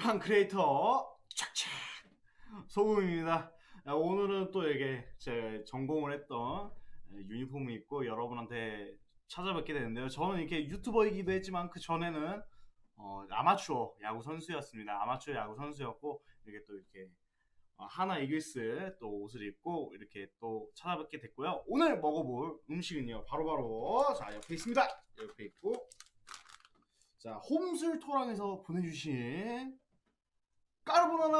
돌판 크리에이터 착착 소금입니다. 아, 오늘은 또 이게 제 전공을 했던 유니폼이 있고 여러분한테 찾아뵙게 되는데요. 저는 이렇게 유튜버이기도 했지만 그 전에는 어, 아마추어 야구 선수였습니다. 아마추어 야구 선수였고 이렇게 또 이렇게 어, 하나 이글스 또 옷을 입고 이렇게 또 찾아뵙게 됐고요. 오늘 먹어볼 음식은요. 바로바로 자 옆에 있습니다. 옆에 있고 자 홈슬토랑에서 보내주신 까르보나라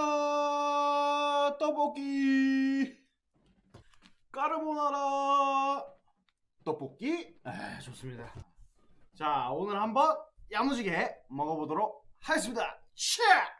떡볶이 까르보나라 떡볶이 아, 좋습니다. 자 오늘 한번 야무지게 먹어보도록 하겠습니다. 차!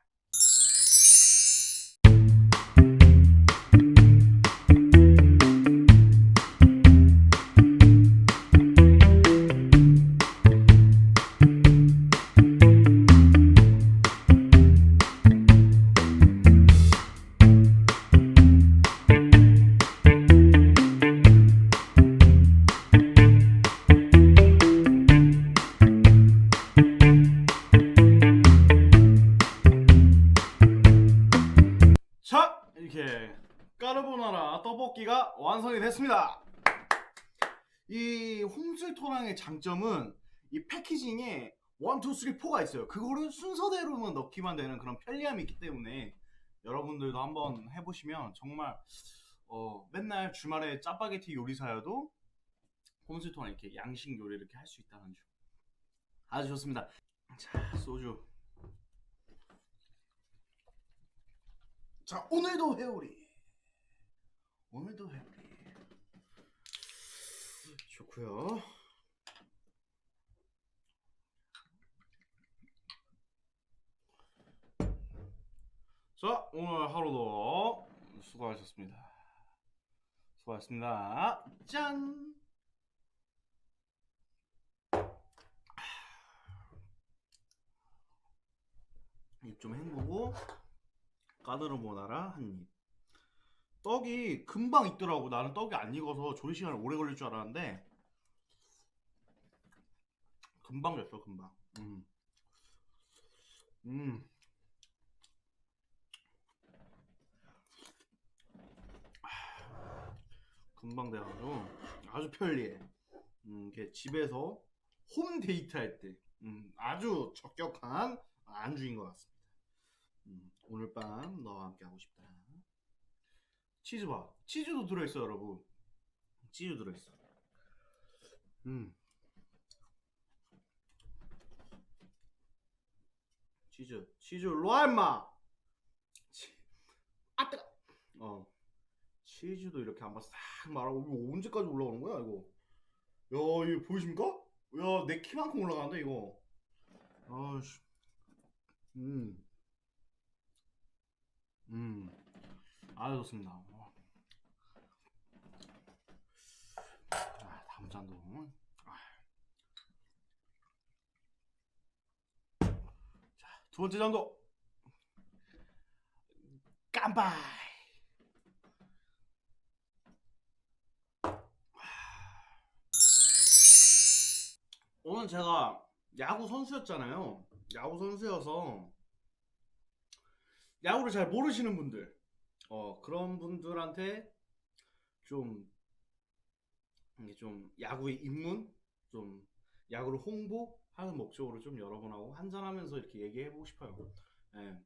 떡볶이가 완성이 됐습니다. 이 홈슬토랑의 장점은 이 패키징에 1, 2, 3, 4가 있어요. 그거를 순서대로만 넣기만 되는 그런 편리함이 있기 때문에 여러분들도 한번 해보시면 정말 어, 맨날 주말에 짜파게티 요리사여도 홈슬토랑 이렇게 양식 요리 이렇게 할 수 있다는 점 아주 좋습니다. 자 소주 자 오늘도 회오리 오늘도 회오리 좋고요. 자 오늘 하루도 수고하셨습니다. 수고하셨습니다. 짠! 입 좀 헹구고 까르보나라 한 입. 떡이 금방 익더라고. 나는 떡이 안 익어서 조리 시간 오래 걸릴 줄 알았는데 금방 됐어, 금방. 음. 음. 금방 돼가지고 아주 편리해. 음, 이렇게 집에서 홈 데이트 할 때, 음, 아주 적격한 안주인 것 같습니다. 음, 오늘 밤 너와 함께 하고 싶다. 치즈 봐. 치즈도 들어있어, 여러분. 치즈 들어있어. 음. 치즈. 치즈 로아 임마. 치- 아 뜨거. 어. 치즈도 이렇게 한번 싹 말하고 이거 언제까지 올라가는 거야, 이거? 야, 이거 보이십니까? 야, 내 키만큼 올라가는데 이거. 아씨. 음. 음, 아주 좋습니다. 아. 자, 두 번째 잔도. 깜빡. 오늘 제가 야구 선수였잖아요. 야구 선수여서 야구를 잘 모르시는 분들, 어, 그런 분들한테 좀, 좀 야구의 입문, 좀 야구를 홍보하는 목적으로 좀 여러분하고 한잔하면서 이렇게 얘기해보고 싶어요. 예.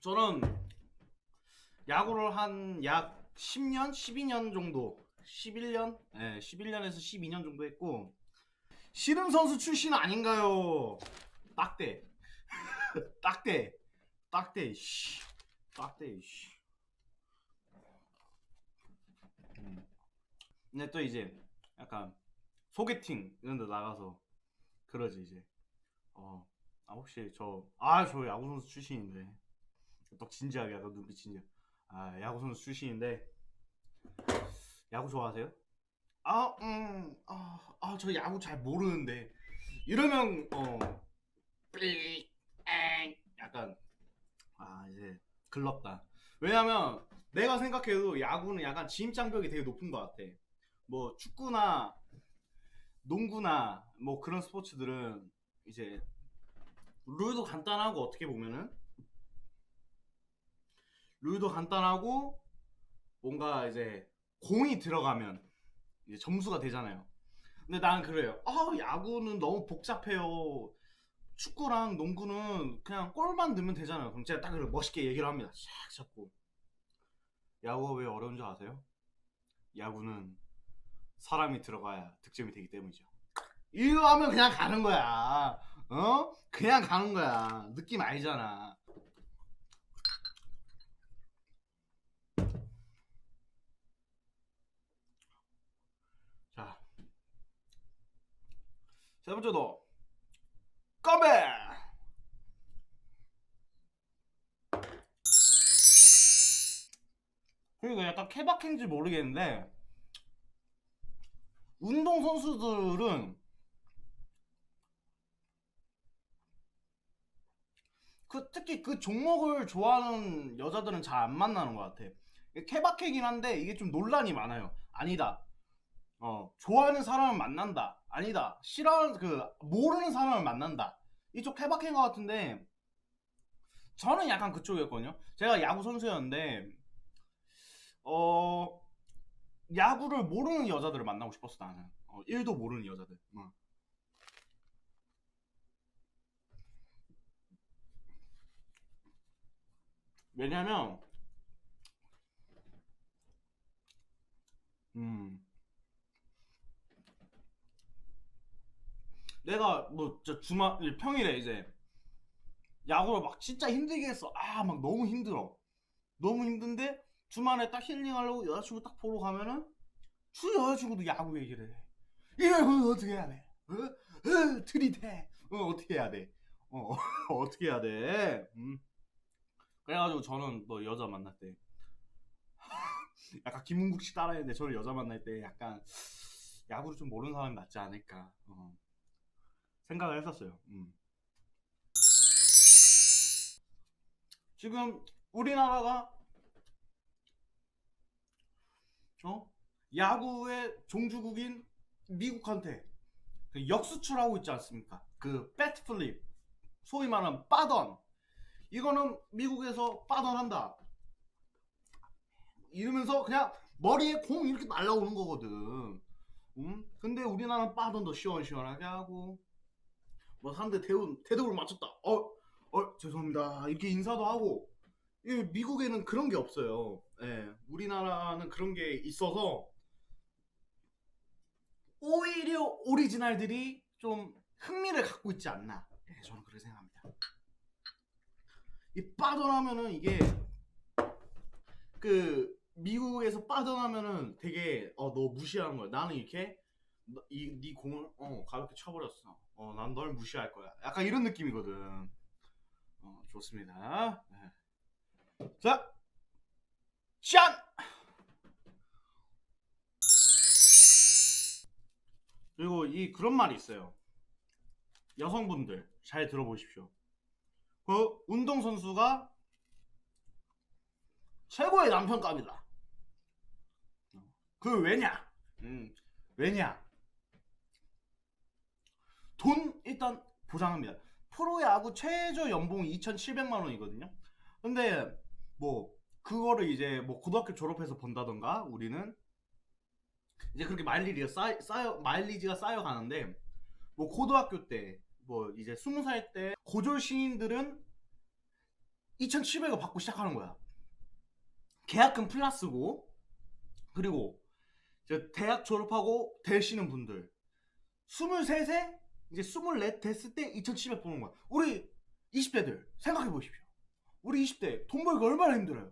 저는 야구를 한 약 10년, 12년 정도, 11년, 예, 11년에서 12년 정도 했고, 씨름 선수 출신 아닌가요? 딱대. 딱대 딱대 씨 딱대 씨 음. 근데 또 이제 약간 소개팅 이런 데 나가서 그러지 이제 어 아 혹시 저 아 저 야구 선수 출신인데 또 진지하게 약간 눈빛 진지아 야구 선수 출신인데 야구 좋아하세요? 아음아저 야구 잘 모르는데 이러면 어 삐, 엥 약간 아 이제 글렀다. 왜냐면 내가 생각해도 야구는 약간 진입장벽이 되게 높은 것 같아. 뭐 축구나 농구나 뭐 그런 스포츠들은 이제 룰도 간단하고 어떻게 보면은 룰도 간단하고 뭔가 이제 공이 들어가면 이제 점수가 되잖아요. 근데 나는 그래요. 아 야구는 너무 복잡해요. 축구랑 농구는 그냥 골만 넣으면 되잖아요. 그럼 제가 딱 그렇게 멋있게 얘기를 합니다. 싹 잡고 야구가 왜 어려운 줄 아세요? 야구는 사람이 들어가야 득점이 되기 때문이죠. 이거 하면 그냥 가는 거야. 어? 그냥 가는 거야. 느낌 알잖아. 자. 세 번째도 컴백! 그리고 약간 케바케인지 모르겠는데 운동 선수들은 그 특히 그 종목을 좋아하는 여자들은 잘 안 만나는 것 같아. 케바케긴 한데 이게 좀 논란이 많아요. 아니다. 어 좋아하는 사람을 만난다. 아니다. 싫어하는 그 모르는 사람을 만난다. 이쪽 케바케인 것 같은데 저는 약간 그쪽이었거든요. 제가 야구 선수였는데 어 야구를 모르는 여자들을 만나고 싶었어 나는. 어, 1도 모르는 여자들. 어. 왜냐면 음 내가 뭐저 주말 평일에 이제 야구를 막 진짜 힘들게 했어 아 막 너무 힘들어 너무 힘든데 주말에 딱 힐링하려고 여자친구 딱 보러 가면은 주 여자친구도 야구 얘기를 해 이거 어떻게 해야 돼? 어? 어, 들이대 어, 어떻게 해야 돼? 어, 어떻게 해야 돼? 음. 그래가지고 저는 뭐 여자 만날 때 약간 김은국 씨 따라했는데 저는 여자 만날 때 약간 야구를 좀 모르는 사람이 낫지 않을까 어. 생각을 했었어요. 음. 지금 우리나라가 어 야구의 종주국인 미국한테 그 역수출하고 있지 않습니까? 그 배트 플립 소위 말하는 빠던 이거는 미국에서 빠던한다. 이러면서 그냥 머리에 공 이렇게 날라오는 거거든. 음? 근데 우리나라는 빠던도 시원시원하게 하고 뭐 상대 태운 태도를 맞췄다. 어, 어 죄송합니다. 이렇게 인사도 하고 이 미국에는 그런 게 없어요. 예, 우리나라는 그런 게 있어서 오히려 오리지널들이 좀 흥미를 갖고 있지 않나. 예, 저는 그렇게 생각합니다. 이 빠져나면은 이게 그 미국에서 빠져나면은 되게 어 너 무시하는 거야. 나는 이렇게 이네 공을 어 가볍게 쳐버렸어. 어 난 널 무시할 거야. 약간 이런 느낌이거든. 어 좋습니다. 네. 자, 짠. 그리고 이 그런 말이 있어요. 여성분들 잘 들어보십시오. 그 운동 선수가 최고의 남편감이다. 그 왜냐? 음, 왜냐? 돈 일단 보장합니다. 프로야구 최저 연봉이 2,700만 원이거든요. 근데 뭐 그거를 이제 뭐 고등학교 졸업해서 번다던가 우리는 이제 그렇게 마일리지가 쌓여, 쌓여 마일리지가 쌓여 가는데 뭐 고등학교 때 뭐 이제 20살 때 고졸 신인들은 2,700을 받고 시작하는 거야. 계약금 플러스고 그리고 이제 대학 졸업하고 되시는 분들 23세 이제 24 됐을 때 2,700 보는 거야. 우리 20대들 생각해 보십시오. 우리 20대 돈 벌기 얼마나 힘들어요.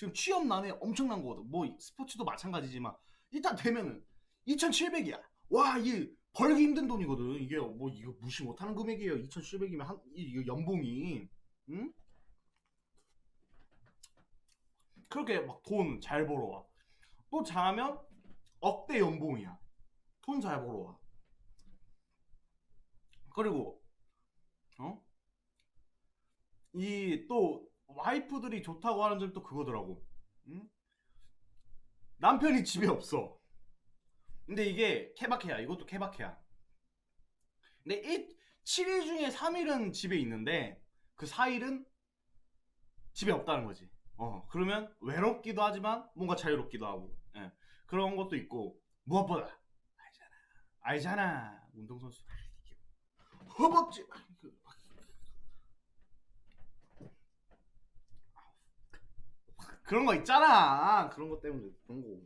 지금 취업난에 엄청난 거거든. 뭐 스포츠도 마찬가지지만 일단 되면은 2,700이야. 와, 이 벌기 힘든 돈이거든. 이게 뭐 이거 무시 못하는 금액이에요. 2,700이면 한 이거 연봉이, 응? 그렇게 막 돈 잘 벌어와. 또 잘하면 억대 연봉이야. 돈 잘 벌어와. 그리고 어? 이 또 와이프들이 좋다고 하는 점이 또 그거더라고. 응? 남편이 집에 없어. 근데 이게 케바케야. 이것도 케바케야. 근데 이 7일 중에 3일은 집에 있는데 그 4일은 집에 없다는 거지. 어, 그러면 외롭기도 하지만 뭔가 자유롭기도 하고. 예. 그런 것도 있고 무엇보다 알잖아. 알잖아. 운동선수. 허벅지. 그런 거 있잖아. 그런 것 때문에 그런 거.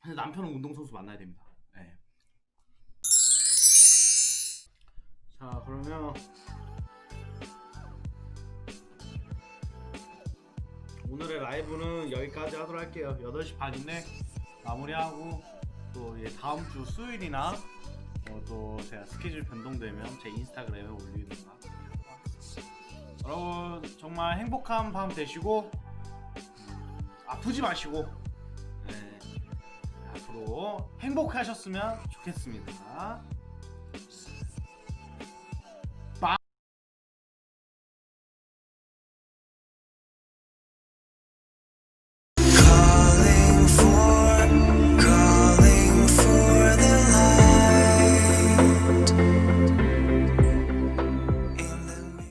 근데 남편은 운동선수 만나야 됩니다. 예. 자, 그러면 오늘의 라이브는 여기까지 하도록 할게요. 8시 반인데 마무리하고 또 이제 다음 주 수요일이나 어, 또 제가 스케줄 변동되면 제 인스타그램에 올리는 거. 여러분 정말 행복한 밤 되시고 음, 아프지 마시고 네, 앞으로 행복하셨으면 좋겠습니다.